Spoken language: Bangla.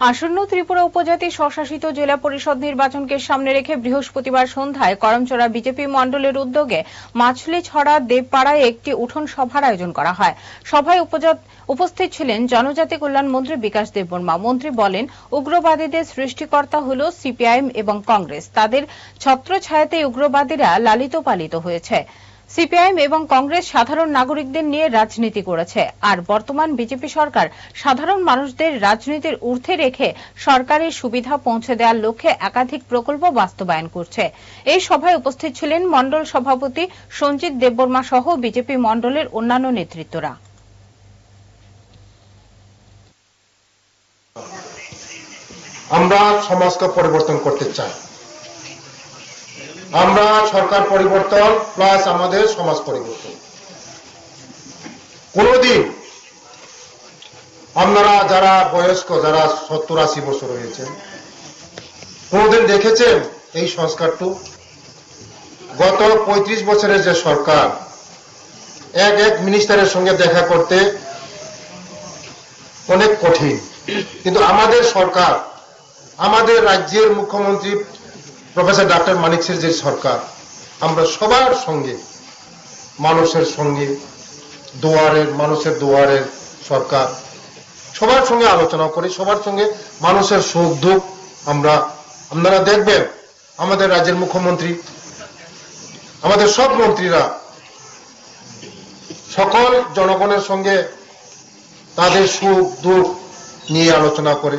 আসন্ন ত্রিপুরা উপজাতি স্বশাসিত জেলা পরিষদ নির্বাচনকে সামনে রেখে বৃহস্পতিবার সন্ধ্যায় করমচড়া বিজেপি মণ্ডলের উদ্যোগে মাছলিছড়া দেবপাড়ায় একটি উঠোন সভার আয়োজন করা হয়। সভায় উপস্থিত ছিলেন জনজাতি কল্যাণ মন্ত্রী বিকাশ দেববর্মা। মন্ত্রী বলেন, উগ্রবাদীদের সৃষ্টিকর্তা হল সিপিআইএম এবং কংগ্রেস। তাদের ছত্রছায়াতে উগ্রবাদীরা লালিত পালিত হয়েছে। সিপিআইএম এবং কংগ্রেস সাধারণ নাগরিকদের নিয়ে রাজনীতি করেছে। আর বর্তমান বিজেপি সরকার সাধারণ মানুষদের রাজনীতির ঊর্ধ্বে রেখে সরকারি সুবিধা পৌঁছে দেওয়ার লক্ষ্যে একাধিক প্রকল্প বাস্তবায়ন করছে। এই সভায় উপস্থিত ছিলেন মণ্ডল সভাপতি সঞ্জিত দেববর্মা সহ বিজেপি মণ্ডলের অন্যান্য নেতৃত্বরা। আমরা সমাজকে পরিবর্তন করতে চাই। আমরা সরকার পরিবর্তন প্লাস আমাদের সমাজ পরিবর্তন। কোনদিন আপনারা যারা বয়স্ক, যারা সত্তর আশি বছর হয়েছেন, কোনদিন দেখেছেন এই সংস্কারটু? গত পঁয়ত্রিশ বছরের যে সরকার, এক এক মিনিস্টারের সঙ্গে দেখা করতে অনেক কঠিন। কিন্তু আমাদের সরকার, আমাদের রাজ্যের মুখ্যমন্ত্রী প্রফেসর ডক্টর মানিকসের যে সরকার, আমরা সবার সঙ্গে মানুষের সঙ্গে, দুয়ারের, মানুষের দুয়ারের সরকার, সবার সঙ্গে আলোচনা করি, সবার সঙ্গে মানুষের সুখ দুঃখ আমরা, আপনারা দেখবেন, আমাদের রাজ্যের মুখ্যমন্ত্রী, আমাদের সব মন্ত্রীরা সকল জনগণের সঙ্গে তাদের সুখ দুঃখ নিয়ে আলোচনা করে